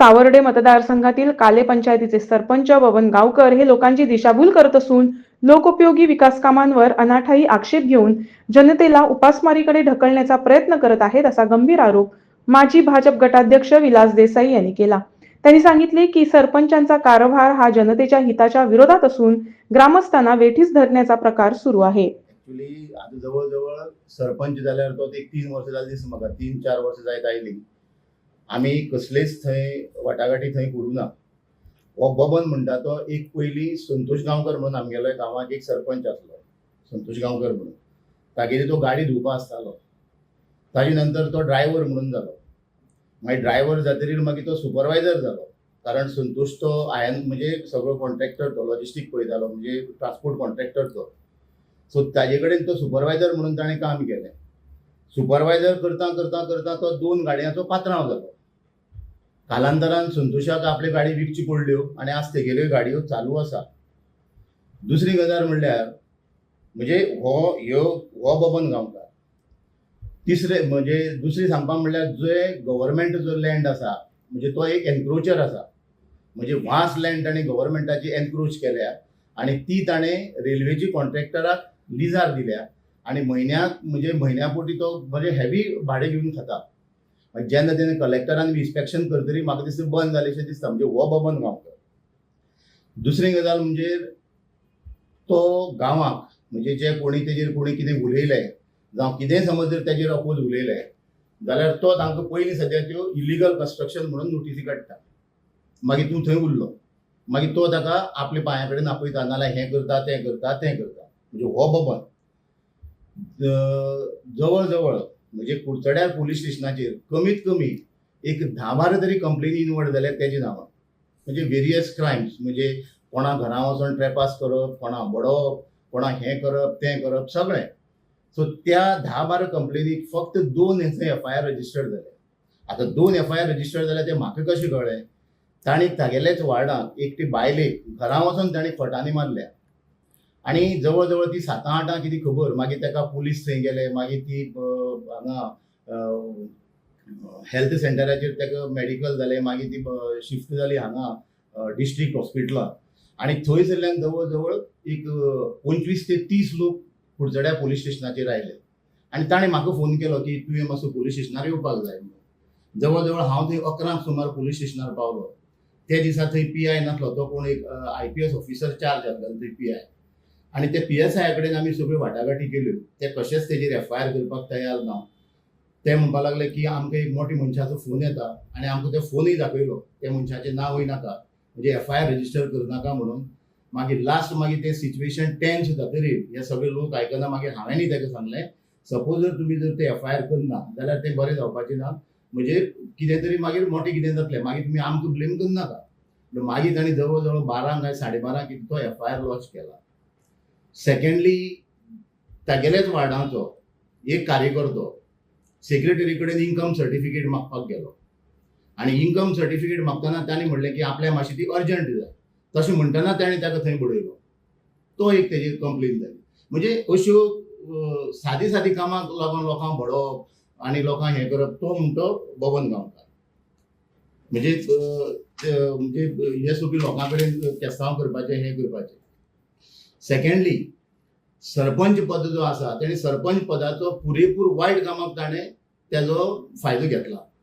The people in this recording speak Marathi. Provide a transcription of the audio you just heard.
सावर्डे मतदारसंघातील काले पंचायतीचे सरपंच बबन गावकर हे लोकांची दिशाभूल करत असून लोकोपयोगी विकास कामांवर अनाठाई आक्षेप घेऊन जनतेला उपासमारीकडे ढकलण्याचा प्रयत्न करत आहेत असा गंभीर आरोप माजी भाजप गटाध्यक्ष विलास देसाई यांनी केला. त्यांनी सांगितले की सरपंचांचा कारभार हा जनतेच्या हिताच्या विरोधात असून ग्रामस्थांना वेठीस धरण्याचा प्रकार सुरू आहे. जवळजवळ सरपंच जाल्यार एक तीन वर्ष झाली तीन चार वर्ष जायत आयली आमी कसलेच थंय वाटाघाटी थंय करूं ना. हो बबन म्हणटा तो एक पयलीं संतोष गांवकर म्हणून आमगेलो गांवांत एक सरपंच आसलो संतोश गांवकर म्हणून. तागेली तो गाडी धुवपा आसतालो. ताजे नंतर तो ड्रायव्हर म्हणून जालो. मागीर ड्रायव्हर जातकीर मागीर तो सुपरवायझर जालो. कारण संतोष तो आयन म्हणजे सगळो कॉन्ट्रॅक्टर तो लॉजिस्टीक पळयतालो म्हणजे ट्रान्सपोर्ट कॉन्ट्रॅक्टर तो. सो ताजे कडेन तो सुपरवायझर म्हणून ताणें काम केलें. सुपरवायझर करता करता करता तो दोन गाडयांचो पात्रांव जालो. कालांतरान संतोशाक आपली गाडी विकची पडल्यो आनी आज तेगेल्यो गाडयो चालू आसा. दुसरी गजाल म्हणल्यार म्हणजे हो ह्यो हो बबन गांवकार तिसरे म्हणजे दुसरी सांगपाक म्हणल्यार जे गव्हर्मेंट जो लँड आसा म्हणजे तो एक एनक्रोचर आसा. म्हणजे वास लँड ताणें गव्हर्मेंटाची एनक्रोच केल्या आनी ती ताणें रेल्वेची कॉन्ट्रॅक्टराक लिजार दिल्या आनी म्हयन्याक म्हणजे म्हयन्या पोटी तो बरें हेवी भाडें घेवन खाता. जेन्ना तेणें कलेक्टरान इन्स्पेक्शन करतरी म्हाका दिसता बंद जालेशें दिसता म्हणजे हो बबन गांवकर दुसरी गजाल म्हणजे तो गांवांक म्हणजे जे कोणी तेजेर कोणी कितें उलयलें जावं कितेंय समज जर तेजेर अपोज उलयलें जाल्यार तो तांकां पयलीं सद्या त्यो इलिगल कन्स्ट्रक्शन म्हणून नोटीसी काडटा मागीर तूं थंय उरलो. मागीर तो ताका आपल्या पांया कडेन आपयता नाल्यार हें करता तें करता तें करता. म्हणजे हो बबन जवळ जवळ म्हणजे कुडचड्यार पोलीस स्टेशनाचेर कमीत कमी एक धा बारा तरी कंप्लेनी निवड जाल्यात तेजी नांवां म्हणजे वेरियस क्रायम्स म्हणजे कोणा घरा वचोन ट्रेपास करप कोणा बडोवप कोणा हें करप तें करप सगळें. सो त्या धा बारा कंप्लेनीक फक्त दोन एफ आय आर रजिस्टर्ड जाले. आतां दोन एफ आय आर रजिस्टर्ड जाल्या ते म्हाका कशें कळ्ळें? तांणी तागेल्याच वार्डांत एकटी बायलेक घरा वचोन तांणी फटांनी मारल्या. आनी जवळ जवळ ती सातां आठां कितें खबर? मागीर ताका पुलीस थंय गेले मागीर ती हांगा हेल्थ सेंटराचेर ताका मेडिकल जालें मागीर ती शिफ्ट जाली हांगा डिस्ट्रिक्ट हॉस्पिटलांत. आनी थंयसरल्यान जवळ जवळ एक पंचवीस ते तीस लोक कुडचड्या पोलीस स्टेशनाचेर आयले आनी ताणें म्हाका फोन केलो की तुवें मातसो पोलीस स्टेशनार येवपाक जाय म्हणून जवळ जवळ हांव थंय अकरांक सुमार पोलीस स्टेशनार पावलो. त्या दिसा थंय पी आय नासलो तो कोण एक I P S officer charge आसलो थंय पी आय आनी ते पी एस आय कडेन आमी सगळ्यो वाटाघाटी केल्यो ते कशेंच तेजेर एफ आय आर करपाक तयार ना. ते म्हणपाक लागले की आमकां एक मोठ्या मनशाचो फोन येता आनी आमकां ते फोनूय दाखयलो. त्या मनशाचें नांवूय नाका. म्हणजे एफ आय आर रजिस्टर करनाका म्हणून. मागीर लास्ट मागीर ते सिच्युएशन टेन्स जातकीर हे सगळे लोक आयकना मागीर हांवेंनी ताका सांगलें सपोज जर तुमी जर ते एफ आय आर करना जाल्यार तें बरें जावपाचें ना. म्हणजे कितें तरी मागीर मोटें कितें जातलें मागीर तुमी आमकां ब्लेम करनाका मागीर ताणें जवळ जवळ बारांक काय साडे बारांक कितें तो एफ आय आर लॉन्च केला. सेकेंडली तागेल्याच वार्डाचो एक कार्यकर्तो सेक्रेटरी कडेन इन्कम सर्टिफिकेट मागपाक गेलो. आनी इन्कम सर्टिफिकेट मागतना ताणें म्हणलें की आपल्या मातशी ती अर्जंट जाय. तशें म्हणटना ताणें ताका थंय बडयलो. तो एक तेजी कंप्लेन जाली म्हणजे अश्यो सादी सादी कामाक लागून लोकांक बडोवप आनी लोकांक हें करप तो म्हणटो बबन गांवकार. म्हणजे म्हणजे हे सगळी लोकां कडेन केसांव करपाचें हें करपाचें. सेकेंडली सरपंच पद जो आसा तेणे सरपंच पदाचो पुरेपूर वायट कामाक ताणें तेजो फायदो घेतला.